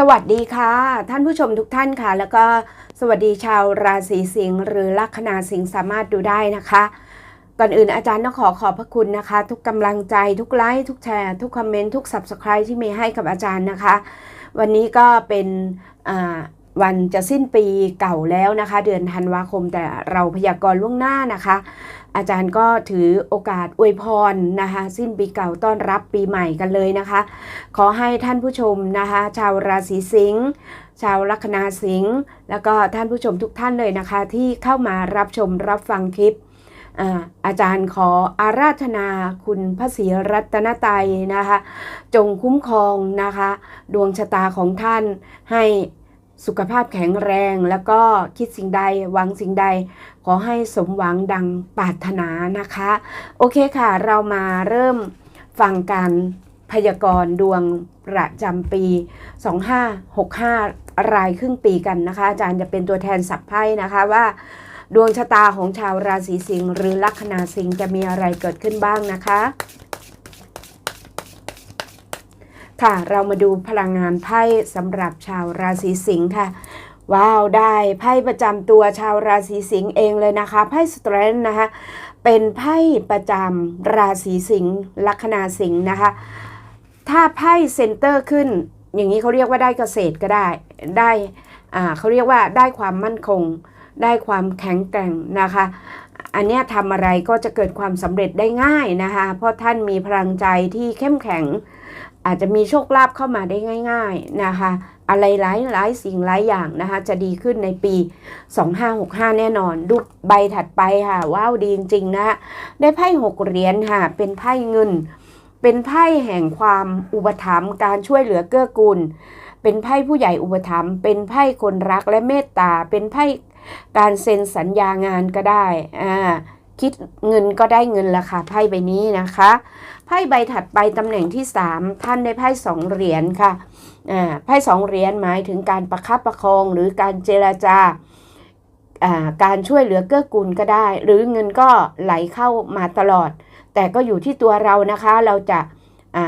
สวัสดีค่ะ ท่านผู้ชมทุกท่านค่ะ แล้วก็สวัสดีชาวราศีสิงห์หรือลัคนาสิงห์สามารถดูได้นะคะ ก่อนอื่นอาจารย์ต้องขอขอบพระคุณนะคะ ทุกกำลังใจทุกไลค์ทุกแชร์ทุกคอมเมนต์ทุก Subscribe ที่มีให้กับอาจารย์นะคะ วันนี้ก็เป็นอ่า วันจะสิ้นปีเก่าแล้วนะคะ เดือนธันวาคมแต่เราพยากรณ์ล่วงหน้านะคะ อาจารย์ก็ถือโอกาสอวยพรนะคะ สิ้นปีเก่าต้อนรับปีใหม่กันเลยนะคะ ขอให้ท่านผู้ชมนะคะ ชาวราศีสิงห์ชาวลัคนาสิงห์แล้วก็ท่านผู้ชมทุกท่านเลยนะคะ ที่เข้ามารับชมรับฟังคลิปอาอาจารย์ขออาราธนาคุณพระศรีรัตนตรัยนะคะ จงคุ้มครองนะคะ ดวงชะตาของท่านให้ สุขภาพแข็งแรงแล้วก็คิดสิ่งใดหวังสิ่งใด ขอให้สมหวังดังปรารถนานะคะ โอเคค่ะเรามาเริ่มฟังการพยากรณ์ดวงประจำปี 2565 รายครึ่งปีกันนะคะ อาจารย์จะเป็นตัวแทนสับไพ่นะคะว่า ดวงชะตาของชาวราศีสิงห์หรือลัคนาสิงห์จะมีอะไรเกิดขึ้นบ้างนะคะ ค่ะ เรามาดูพลังงานไพ่สำหรับชาวราศีสิงห์ค่ะ ว้าว ได้ไพ่ประจำตัวชาวราศีสิงห์เองเลยนะคะ ไพ่สเตรนนะคะ เป็นไพ่ประจำราศีสิงห์ลัคนาสิงห์นะคะ ถ้าไพ่เซนเตอร์ขึ้น อย่างนี้เขาเรียกว่าได้เกษตรก็ได้ ได้อ่าเขาเรียกว่าได้ความมั่นคง ได้ความแข็งแกร่งนะคะ อันนี้ทำอะไรก็จะเกิดความสำเร็จได้ง่ายนะคะ เพราะท่านมีพลังใจที่เข้มแข็ง อาจจะมีโชคลาภเข้ามาได้ง่าย ๆนะคะ อะไรหลายหลายสิ่งหลายอย่างนะคะ จะดีขึ้นในปี 2565 แน่นอน ดูใบถัดไปค่ะ ว้าวดีจริงๆนะคะได้ไพ่หกเหรียญค่ะ เป็นไพ่เงิน เป็นไพ่แห่งความอุปถัมภ์การช่วยเหลือเกื้อกูล เป็นไพ่ผู้ใหญ่อุปถัมภ์เป็นไพ่คนรักและเมตตา เป็นไพ่การเซ็นสัญญางานก็ได้อ่า คิดเงินก็ได้เงินละค่ะไพ่ใบนี้นะคะไพ่ใบถัดไปตำแหน่งที่ 3 ท่านได้ไพ่สองเหรียญค่ะอ่าไพ่สองเหรียญหมายถึงการประคับประคองหรือการเจราจาอ่าการช่วยเหลือเกื้อกูลก็ได้ หรือเงินก็ไหลเข้ามาตลอด แต่ก็อยู่ที่ตัวเรานะคะเราจะอ่า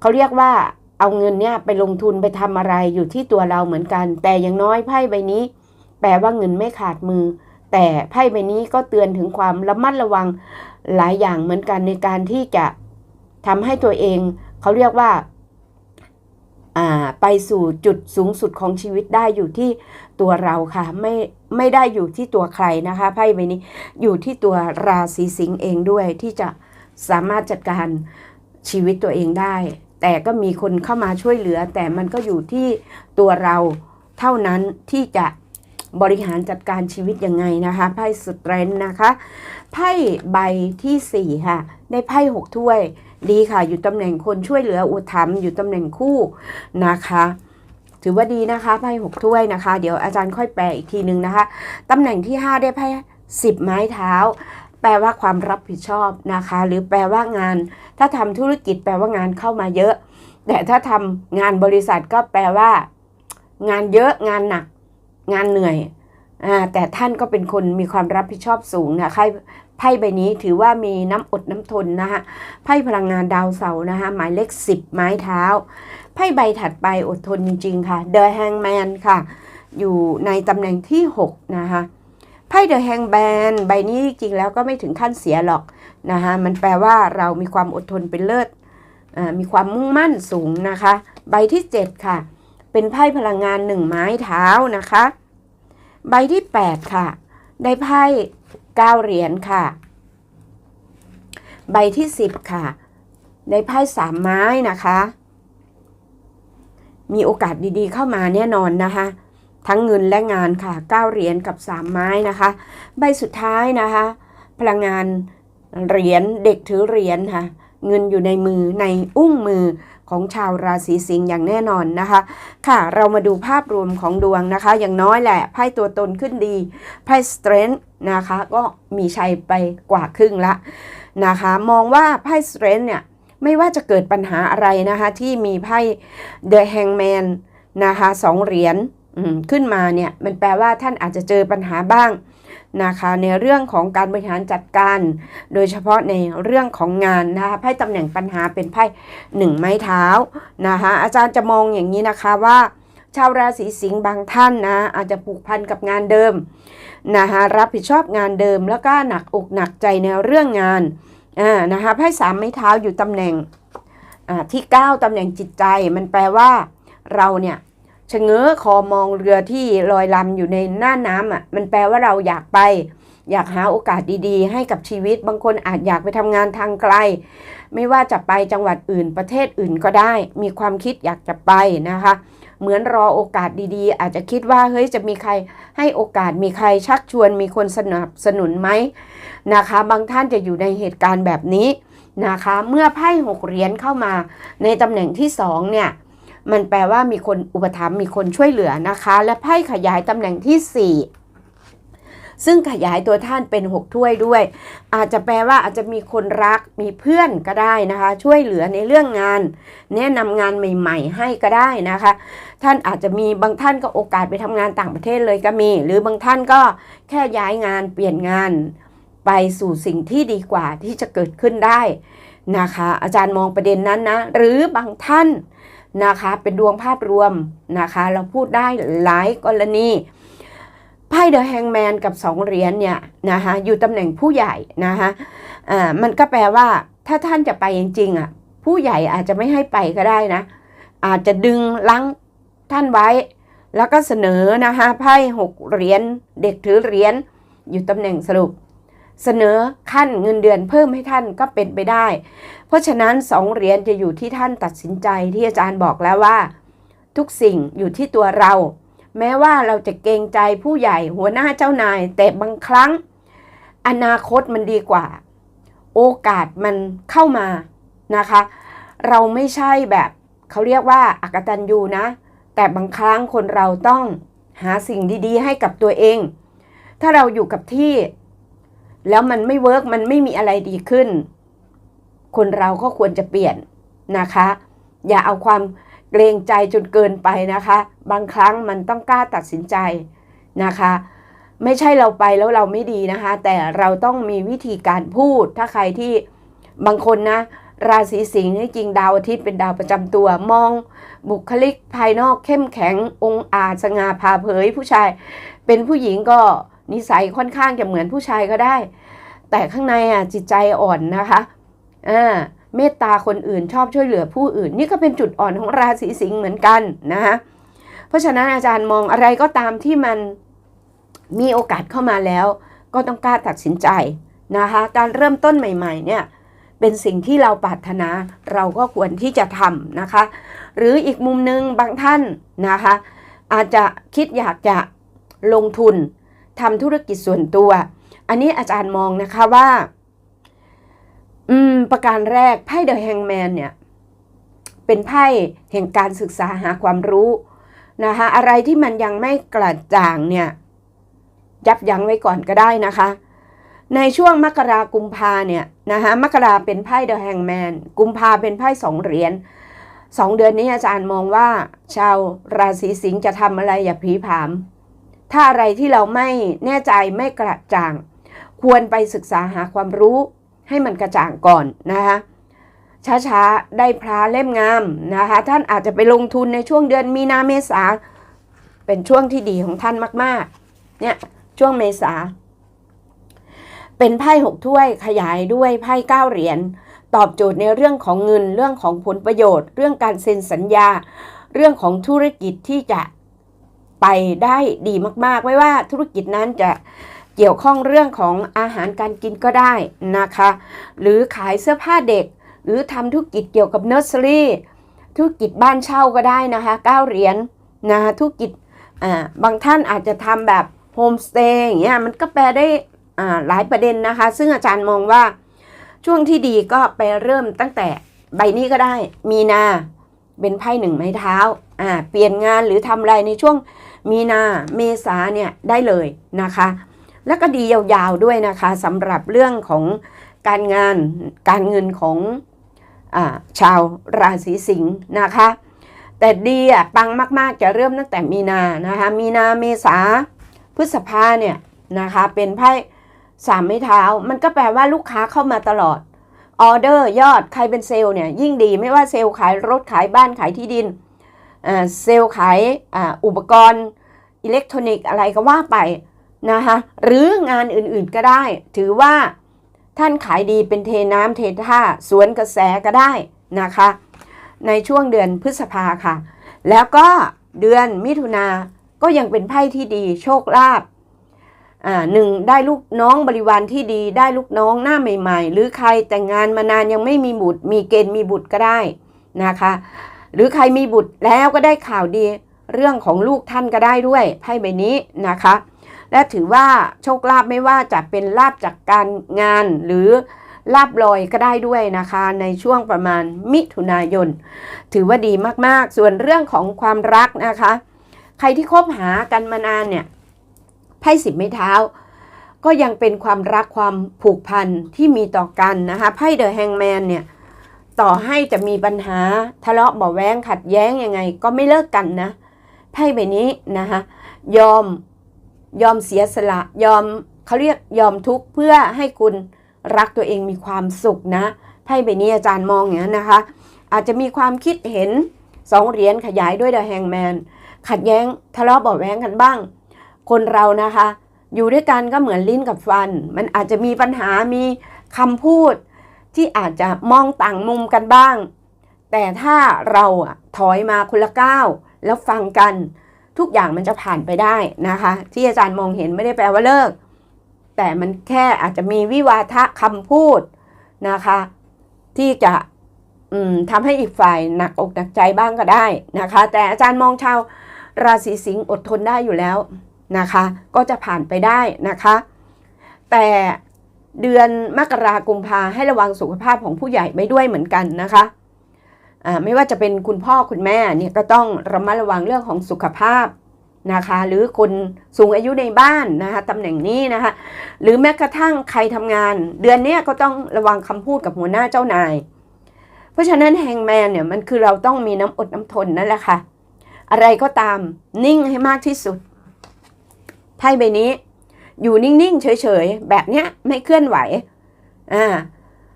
เขาเรียกว่าเอาเงินเนี่ยไปลงทุนไปทำอะไรอยู่ที่ตัวเราเหมือนกัน แต่อย่างน้อยไพ่ใบนี้ แปลว่าเงินไม่ขาดมือ แต่ไพ่ใบนี้ก็เตือนถึงความระมัดระวังหลายอย่างเหมือนกันในการที่จะทำให้ตัวเอง เขาเรียกว่าอ่าไปสู่จุดสูงสุดของชีวิตได้อยู่ที่ตัวเราค่ะ ไม่ไม่ได้อยู่ที่ตัวใครนะคะไพ่ใบนี้อยู่ที่ตัวราศีสิงห์เองด้วยที่จะสามารถจัดการชีวิตตัวเองได้ แต่ก็มีคนเข้ามาช่วยเหลือ แต่มันก็อยู่ที่ตัวเราเท่านั้นที่จะ บริหารจัดการชีวิตยังไงนะคะ ไพ่สเตรนนะคะ ไพ่ใบที่ 4 ค่ะ ได้ไพ่หกถ้วย ดีค่ะ อยู่ตำแหน่งคนช่วยเหลืออุทัมอยู่ตำแหน่งคู่นะคะ ถือว่าดีนะคะ ไพ่หกถ้วยนะคะ เดี๋ยวอาจารย์ค่อยแปลอีกทีนึงนะคะ ตำแหน่งที่ 5 ได้ไพ่สิบไม้เท้า แปลว่าความรับผิดชอบนะคะ หรือแปลว่างาน ถ้าทำธุรกิจแปลว่างานเข้ามาเยอะ แต่ถ้าทำงานบริษัทก็แปลว่า งานเยอะงานหนัก งานเหนื่อยอ่าแต่ท่านก็เป็นคนมีความรับผิดชอบสูงนะไพ่ไพ่ใบนี้ถือว่ามีน้ำอดน้ำทนนะคะไพ่พลังงานดาวเสาร์นะคะหมายเลขสิบไม้เท้าไพ่ใบถัดไปอดทนจริงๆค่ะ The Hangman ค่ะ อยู่ในตำแหน่งที่ 6 นะคะไพ่ The Hangman ใบนี้จริงๆแล้วก็ไม่ถึงขั้นเสียหรอกนะคะมันแปลว่าเรามีความอดทนเป็นเลิศอ่ามีความมุ่งมั่นสูงนะคะ ใบที่ 7 ค่ะ เป็นไพ่พลังงานหนึ่งไม้เท้านะคะ ใบที่ 8 ค่ะ ได้ไพ่9เหรียญค่ะ ใบที่ 10 ค่ะ ได้ไพ่สามไม้นะคะ มีโอกาสดีๆเข้ามาแน่นอนนะคะ ทั้งเงินและงานค่ะ9เหรียญกับ3ไม้นะคะ ใบสุดท้ายนะคะ พลังงานเหรียญเด็กถือเหรียญค่ะ เงินอยู่ในมือในอุ้งมือของชาวราศีสิงห์อย่างแน่นอนนะคะ ค่ะเรามาดูภาพรวมของดวงนะคะ อย่างน้อยแหละไพ่ตัวตนขึ้นดีไพ่สเตรน g ์นะคะ ก็มีชัยไปกว่าครึ่งละนะคะ มองว่าไพ่สเตรน g ์เนี่ยไม่ว่าจะเกิดปัญหาอะไรนะคะ ที่มีไพ่ The Hangman นะคะสองเหรียญขึ้นมาเนี่ย มันแปลว่าท่านอาจจะเจอปัญหาบ้าง นะคะในเรื่องของการบริหารจัดการ โดยเฉพาะในเรื่องของงานนะคะไพ่ตำแหน่งปัญหาเป็นไพ่หนึ่งไม้เท้านะคะอาจารย์จะมองอย่างนี้นะคะว่าชาวราศีสิงห์บางท่านนะอาจจะผูกพันกับงานเดิมนะคะรับผิดชอบงานเดิมแล้วก็หนักอกหนักใจในเรื่องงานอ่านะคะไพ่สามไม้เท้าอยู่ตำแหน่งอ่าที่ 9 ตำแหน่งจิตใจมันแปลว่าเราเนี่ย ชะเง้อคอมองเรือที่ลอยลำอยู่ในหน้าน้ำอะ มันแปลว่าเราอยากไป อยากหาโอกาสดีๆ ให้กับชีวิต บางคนอาจอยากไปทำงานทางไกล ไม่ว่าจะไปจังหวัดอื่นประเทศอื่นก็ได้ มีความคิดอยากจะไปนะคะ เหมือนรอโอกาสดีๆ อาจจะคิดว่าเฮ้ยจะมีใครให้โอกาสมีใครชักชวน มีคนสนับสนุนไหมนะคะ บางท่านจะอยู่ในเหตุการณ์แบบนี้นะคะ เมื่อไพ่หกเหรียญเข้ามาในตำแหน่งที่สองเนี่ย มันแปลว่ามีคนอุปถัมภ์มีคนช่วยเหลือนะคะ และไพ่ขยายตำแหน่งที่สี่ซึ่งขยายตัวท่านเป็น 6 ถ้วยด้วย อาจจะแปลว่าอาจจะมีคนรักมีเพื่อนก็ได้นะคะ ช่วยเหลือในเรื่องงาน แนะนำงานใหม่ ๆ ให้ก็ได้นะคะ ท่านอาจจะมีบางท่านก็โอกาสไปทำงานต่างประเทศเลยก็มี หรือบางท่านก็แค่ย้ายงานเปลี่ยนงาน ไปสู่สิ่งที่ดีกว่าที่จะเกิดขึ้นได้นะคะ อาจารย์มองประเด็นนั้นนะ หรือบางท่าน นะคะ เป็นดวงภาพรวมนะคะ เราพูดได้หลายกรณีไพ่เดอะแฮงแมนกับสองเหรียญเนี่ยนะคะอยู่ตำแหน่งผู้ใหญ่นะคะอ่ามันก็แปลว่าถ้าท่านจะไปจริงๆอะผู้ใหญ่อาจจะไม่ให้ไปก็ได้นะ อาจจะดึงลังท่านไว้ แล้วก็เสนอนะคะไพ่หกเหรียญเด็กถือเหรียญอยู่ตำแหน่งสรุป เสนอขั้นเงินเดือนเพิ่มให้ท่านก็เป็นไปได้ เพราะฉะนั้นสองเหรียญจะอยู่ที่ท่านตัดสินใจที่อาจารย์บอกแล้วว่า ทุกสิ่งอยู่ที่ตัวเรา แม้ว่าเราจะเกรงใจผู้ใหญ่หัวหน้าเจ้านาย แต่บางครั้ง อนาคตมันดีกว่า โอกาสมันเข้ามานะคะ เราไม่ใช่แบบเขาเรียกว่าอากตันยูนะ แต่บางครั้งคนเราต้องหาสิ่งดีๆ ให้กับตัวเอง ถ้าเราอยู่กับที่ แล้วมันไม่เวิร์กมันไม่มีอะไรดีขึ้น คนเราก็ควรจะเปลี่ยนนะคะ อย่าเอาความเกรงใจจนเกินไปนะคะ บางครั้งมันต้องกล้าตัดสินใจนะคะ ไม่ใช่เราไปแล้วเราไม่ดีนะคะ แต่เราต้องมีวิธีการพูด ถ้าใครที่บางคนนะ ราศีสิงห์นี่จริงดาวอาทิตย์เป็นดาวประจำตัวมอง บุคลิกภายนอกเข้มแข็งองอาจสง่าผ่าเผยผู้ชาย เป็นผู้หญิงก็นิสัยค่อนข้างจะเหมือนผู้ชายก็ได้ แต่ข้างในอะจิตใจอ่อนนะคะ อ่าเมตตาคนอื่นชอบช่วยเหลือผู้อื่น นี่ก็เป็นจุดอ่อนของราศีสิงห์เหมือนกันนะคะเพราะฉะนั้นอาจารย์มองอะไรก็ตามที่มันมีโอกาสเข้ามาแล้ว ก็ต้องกล้าตัดสินใจนะคะการเริ่มต้นใหม่ ๆ เนี่ยเป็นสิ่งที่เราปรารถนาเราก็ควรที่จะทำนะคะ หรืออีกมุมหนึ่งบางท่านนะคะ อาจจะคิดอยากจะลงทุนทำธุรกิจส่วนตัว อันนี้อาจารย์มองนะคะว่า อืม ประการแรกไพ่เดอะแฮงแมนเนี่ย เป็นไพ่แห่งการศึกษาหาความรู้นะคะอะไรที่มันยังไม่กระจ่างเนี่ย ยับยั้งไว้ก่อนก็ได้นะคะ ในช่วงมกรากุมภาเนี่ยนะคะมกราเป็นไพ่เดอะแฮงแมนกุมภาเป็นไพ่สองเหรียญสองเดือนนี้อาจารย์มองว่า ชาวราศีสิงห์จะทำอะไรอย่าผีผาม ถ้าอะไรที่เราไม่แน่ใจไม่กระจ่าง ควรไปศึกษาหาความรู้ ให้มันกระจ่างก่อนนะคะช้าๆ ได้พระเล่มงามนะคะท่านอาจจะไปลงทุนในช่วงเดือนมีนาเมษาเป็นช่วงที่ดีของท่านมากๆเนี่ยช่วงเมษา เป็นไพ่หกถ้วยขยายด้วยไพ่เก้าเหรียญตอบโจทย์ในเรื่องของเงินเรื่องของผลประโยชน์ เรื่องการเซ็นสัญญา เรื่องของธุรกิจที่จะไปได้ดีมาก ๆ ไม่ว่าธุรกิจนั้นจะ เกี่ยวข้องเรื่องของอาหารการกินก็ได้นะคะ หรือขายเสื้อผ้าเด็ก หรือทำธุรกิจเกี่ยวกับเนอร์เซอรี่ธุรกิจบ้านเช่าก็ได้นะคะเก้าเหรียญนะคะธุรกิจบางท่านอาจจะทำแบบโฮมสเตย์อย่างเงี้ยมันก็แปลได้หลายประเด็นนะคะ ซึ่งอาจารย์มองว่าช่วงที่ดีก็ไปเริ่มตั้งแต่ใบนี้ก็ได้ มีนาเป็นไพ่หนึ่งไม้เท้าอ่าเปลี่ยนงานหรือทำอะไรในช่วงมีนาเมษาเนี่ยได้เลยนะคะ แล้วก็ดียาวๆด้วยนะคะสำหรับเรื่องของการงานการเงินของอชาวราศีสิงห์นะคะ แต่ดีอะปังมากๆจะเริ่มตั้งแต่มีนานะคะ มีนาเมษาพฤษภาเนี่ยนะคะเป็นไพ่สามไม้เท้า มันก็แปลว่าลูกค้าเข้ามาตลอดออเดอร์ยอดใครเป็นเซลล์เนี่ยยิ่งดีไม่ว่าเซลล์ขายรถขายบ้านขายที่ดินเซลล์ขายออุปกรณ์อิเล็กทรอนิกส์อะไรก็ว่าไป นะคะหรืองานอื่นๆก็ได้ ถือว่าท่านขายดีเป็นเทน้ำเทท่าสวนกระแสก็ได้นะคะ ในช่วงเดือนพฤษภาค่ะ แล้วก็เดือนมิถุนาก็ยังเป็นไพ่ที่ดีโชคลาภอ่าหนึ่งได้ลูกน้องบริวารที่ดีได้ลูกน้องหน้าใหม่ ๆ หรือใครแต่งงานมานานยังไม่มีบุตร มีเกณฑ์มีบุตรก็ได้นะคะ หรือใครมีบุตรแล้วก็ได้ข่าวดี เรื่องของลูกท่านก็ได้ด้วยไพ่ใบนี้นะคะ และถือว่าโชคลาภไม่ว่าจะเป็นลาบจากการงานหรือลาบลอยก็ได้ด้วยนะคะ ในช่วงประมาณมิถุนายน ถือว่าดีมากๆ ส่วนเรื่องของความรักนะคะ ใครที่คบหากันมานานเนี่ยไพ่สิบไม้เท้า ก็ยังเป็นความรักความผูกพันที่มีต่อกันนะคะไพ่เดอะแฮงแมนเนี่ยต่อให้จะมีปัญหาทะเลาะเบาแวงขัดแย้งยังไง ก็ไม่เลิกกันนะไพ่ใบนี้นะคะยอม ยอมเสียสละยอมเขาเรียกยอมทุกข์เพื่อให้คุณรักตัวเองมีความสุขนะไพ่ใบนี้อาจารย์มองอย่างนั้นนะคะ อาจจะมีความคิดเห็นสองเหรียญขยายด้วยเดอะแฮงแมนขัดแย้งทะเลาะเบาแว้งกันบ้าง คนเรานะคะ อยู่ด้วยกันก็เหมือนลิ้นกับฟัน มันอาจจะมีปัญหามีคำพูด ที่อาจจะมองต่างมุมกันบ้าง แต่ถ้าเราอะถอยมาคนละก้าวแล้วฟังกัน ทุกอย่างมันจะผ่านไปได้นะคะ ที่อาจารย์มองเห็นไม่ได้แปลว่าเลิก แต่มันแค่อาจจะมีวิวาทะคำพูดนะคะ ที่จะทำให้อีกฝ่ายหนักอกหนักใจบ้างก็ได้นะคะ แต่อาจารย์มองชาวราศีสิงห์อดทนได้อยู่แล้วนะคะ ก็จะผ่านไปได้นะคะ แต่เดือนมกรากุมภาให้ระวังสุขภาพของผู้ใหญ่ไปด้วยเหมือนกันนะคะ ไม่ว่าจะเป็นคุณพ่อคุณแม่เนี่ยก็ต้องระมัดระวังเรื่องของสุขภาพนะคะ หรือคนสูงอายุในบ้านนะคะตำแหน่งนี้นะคะ หรือแม้กระทั่งใครทำงาน เดือนนี้ก็ต้องระวังคำพูดกับหัวหน้าเจ้านาย เพราะฉะนั้นแฮงแมนเนี่ยมันคือเราต้องมีน้ำอดน้ำทนนั่นแหละค่ะ อะไรก็ตามนิ่งให้มากที่สุดไพ่ใบนี้ อยู่นิ่งๆ เฉยๆ แบบเนี้ยไม่เคลื่อนไหวอ่า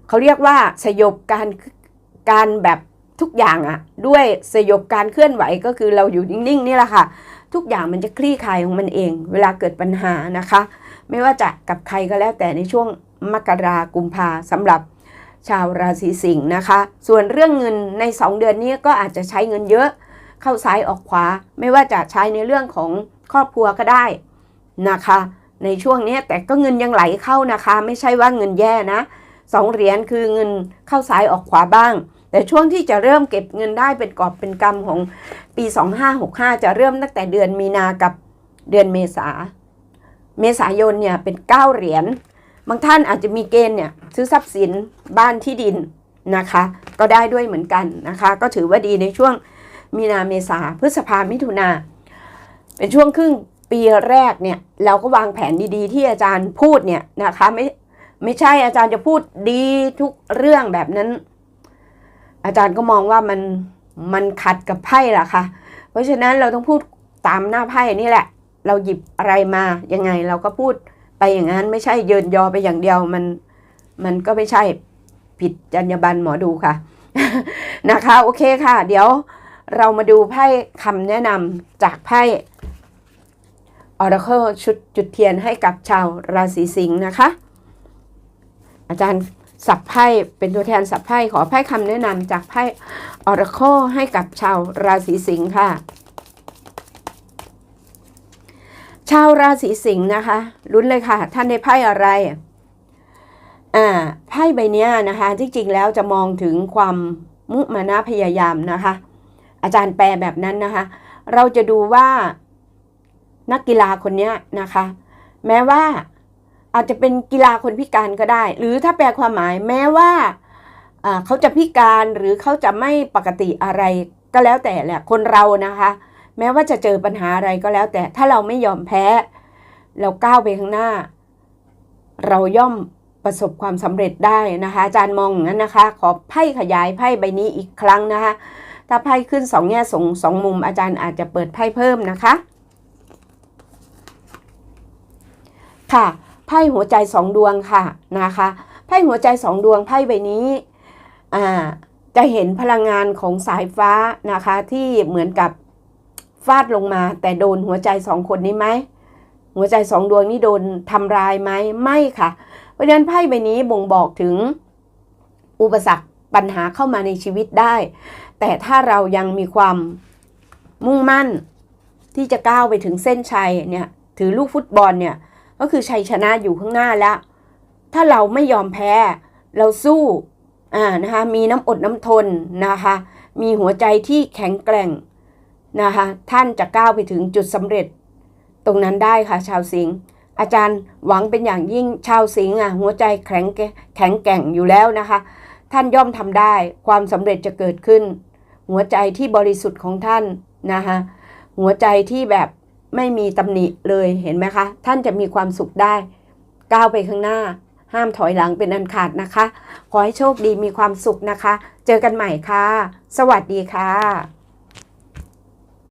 เขาเรียกว่าสยบการการแบบ ทุกอย่างอะด้วยสยบการเคลื่อนไหวก็คือเราอยู่นิ่งๆนี่แหละค่ะ ทุกอย่างมันจะคลี่คลายของมันเอง เวลาเกิดปัญหานะคะ ไม่ว่าจะกับใครก็แล้วแต่ในช่วงมกรากุมภาสำหรับชาวราศีสิงห์นะคะ ส่วนเรื่องเงินใน 2 เดือนนี้ก็อาจจะใช้เงินเยอะ เข้าซ้ายออกขวา ไม่ว่าจะใช้ในเรื่องของครอบครัวก็ได้นะคะ ในช่วงนี้แต่ก็เงินยังไหลเข้านะคะ ไม่ใช่ว่าเงินแย่นะสองเหรียญคือเงินเข้าซ้ายออกขวาบ้าง แต่ช่วงที่จะเริ่มเก็บเงินได้เป็นกอบเป็นกำของปี 2565 จะเริ่มตั้งแต่เดือนมีนากับเดือนเมษา เมษายนเนี่ยเป็น 9 เหรียญ บางท่านอาจจะมีเกณฑ์เนี่ยซื้อทรัพย์สินบ้านที่ดินนะคะ ก็ได้ด้วยเหมือนกันนะคะ ก็ถือว่าดีในช่วงมีนาเมษาพฤษภามิถุนาเป็นช่วงครึ่งปีแรกเนี่ยเราก็วางแผนดีๆ ที่อาจารย์พูดเนี่ยนะคะไม่ไม่ใช่อาจารย์จะพูดดีทุกเรื่องแบบนั้น อาจารย์ก็มองว่ามันมันขัดกับไพ่ล่ะค่ะเพราะฉะนั้นเราต้องพูดตามหน้าไพ่นี่แหละ เราหยิบอะไรมายังไงเราก็พูดไปอย่างนั้นไม่ใช่เยินยอไปอย่างเดียวมันมันก็ไม่ใช่ผิดจรรยาบรรณหมอดูค่ะนะคะโอเคค่ะ เดี๋ยวเรามาดูไพ่คำแนะนำจากไพ่ Oracle ชุดจุดเทียนให้กับชาวราศีสิงห์นะคะ อาจารย์ สับไพ่เป็นตัวแทนสับไพ่ขอไพ่คำแนะนำจากไพ่ Oracle ให้กับชาวราศีสิงห์ค่ะ ชาวราศีสิงห์นะคะลุ้นเลยค่ะ ท่านได้ไพ่อะไรอ่าไพ่ใบนี้นะคะที่จริงแล้วจะมองถึงความมุมานะพยายามนะคะ อาจารย์แปลแบบนั้นนะคะ เราจะดูว่านักกีฬาคนนี้นะคะ แม้ว่า อาจจะเป็นกีฬาคนพิการก็ได้ หรือถ้าแปลความหมายแม้ว่าเขาจะพิการหรือเขาจะไม่ปกติอะไรก็แล้วแต่แหละคนเรานะคะ แม้ว่าจะเจอปัญหาอะไรก็แล้ว แต่ถ้าเราไม่ยอมแพ้ เราก้าวไปข้างหน้า เราย่อมประสบความสำเร็จได้นะคะ อาจารย์มองอย่างนั้นนะคะ ขอไพ่ขยายไพ่ใบนี้อีกครั้งนะคะ ถ้าไพ่ขึ้นสองแง่สองสองมุม อาจารย์อาจจะเปิดไพ่เพิ่มนะคะ ค่ะ ไพ่หัวใจสองดวงค่ะนะคะไพ่หัวใจสองดวงไพ่ใบนี้อ่าจะเห็นพลังงานของสายฟ้านะคะที่เหมือนกับฟาดลงมา แต่โดนหัวใจสองคนนี้ไหมหัวใจสองดวงนี้โดนทำลายไหมไม่ค่ะ เพราะฉะนั้นไพ่ใบนี้บ่งบอกถึงอุปสรรคปัญหาเข้ามาในชีวิตได้ แต่ถ้าเรายังมีความมุ่งมั่นที่จะก้าวไปถึงเส้นชัยเนี่ยถือลูกฟุตบอลเนี่ย ก็คือชัยชนะอยู่ข้างหน้าแล้ว ถ้าเราไม่ยอมแพ้ เราสู้อ่านะคะมีน้ำอดน้ำทนนะคะ มีหัวใจที่แข็งแกร่งนะคะ ท่านจะก้าวไปถึงจุดสำเร็จ ตรงนั้นได้ค่ะชาวสิงห์อาจารย์หวังเป็นอย่างยิ่งชาวสิงห์อะหัวใจแข็งแกแข็งแกร่งอยู่แล้วนะคะ ท่านย่อมทำได้ความสำเร็จจะเกิดขึ้น หัวใจที่บริสุทธิ์ของท่านนะคะหัวใจที่แบบ ไม่มีตำหนิเลยเห็นไหมคะ ท่านจะมีความสุขได้ ก้าวไปข้างหน้า ห้ามถอยหลังเป็นอันขาดนะคะ ขอให้โชคดีมีความสุขนะคะ เจอกันใหม่ค่ะ สวัสดีค่ะ